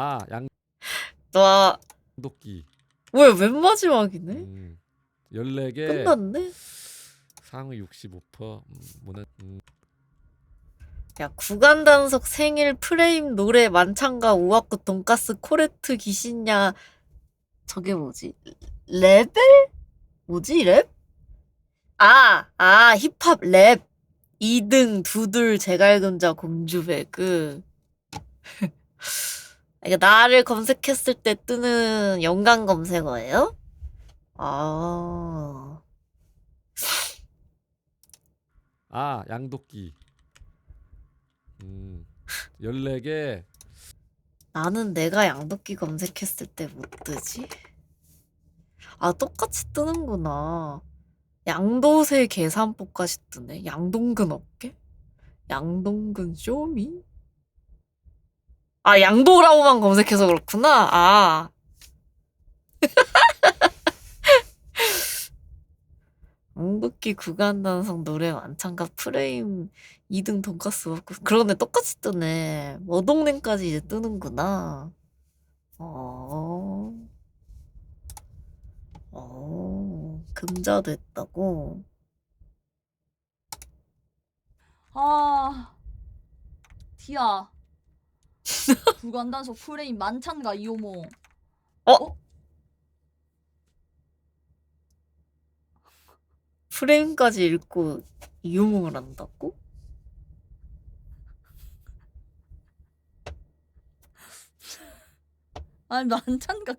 아 나 양도끼 뭐야 맨 마지막이네? 음, 14개 끝났네? 상위 65% 음, 뭐는 음, 야 구간 단속 생일 프레임 노래 만찬가 우아쿠 돈가스 코레트 귀신야 저게 뭐지? 레벨? 뭐지 랩? 아, 아 힙합 랩 2등 두들 제갈금자 공주 배그 이게 나를 검색했을 때 뜨는 연관 검색어예요? 아 아 양도끼 음, 14개 나는 내가 양도끼 검색했을 때 못 뜨지? 아, 똑같이 뜨는구나. 양도세 계산법까지 뜨네. 양동근 업계? 양동근 쇼미? 아, 양도라고만 검색해서 그렇구나. 아. 양도끼 구간 단속 노래 완창가 프레임 2등 돈가스 먹고. 그러네 똑같이 뜨네. 머동냉까지 이제 뜨는구나. 어... 어... 금자도 했다고. 아. 디아 불관단속 프레임 만찬가 이호모 프레임까지 읽고 이용을 한다고? 아니 만찬가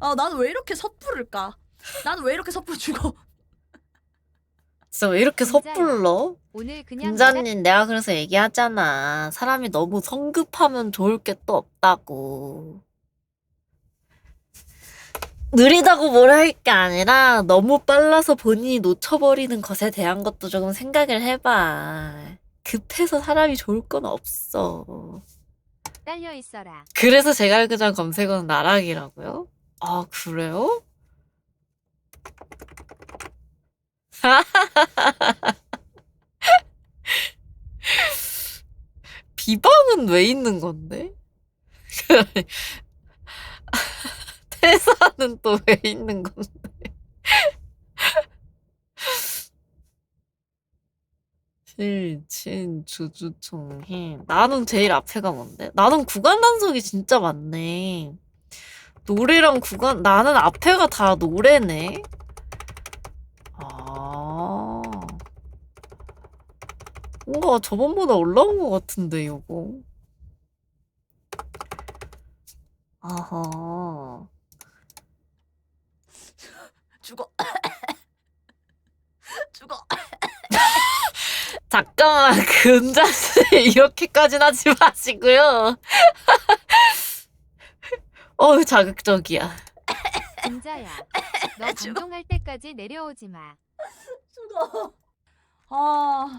아 나는 왜 이렇게 섣부를까? 나는 왜 이렇게 섣불 죽어 진짜 왜 이렇게. 섣불러? 오늘 그냥 금자님 내가 그래서 얘기하잖아 사람이 너무 성급하면 좋을 게 또 없다고 느리다고 뭘할게 아니라 너무 빨라서 본인이 놓쳐버리는 것에 대한 것도 조금 생각을 해봐 급해서 사람이 좋을 건 없어 딸려 있어라. 그래서 제가 그냥 검색어는 나락이라고요? 아, 그래요? 비방은 왜 있는 건데? 퇴사는 또 왜 있는 건데? 실친 주주총회 나는 제일 앞에가 뭔데? 나는 구간 단속이 진짜 많네. 노래랑 구간 나는 앞에가 다 노래네. 아 뭔가 저번보다 올라온 것 같은데 이거. 아하. 죽어 죽어 잠깐만 근자씨 이렇게까지는 하지 마시고요. 어우 자극적이야. 금자야. 너 방송할 때까지 내려오지 마. 죽어 아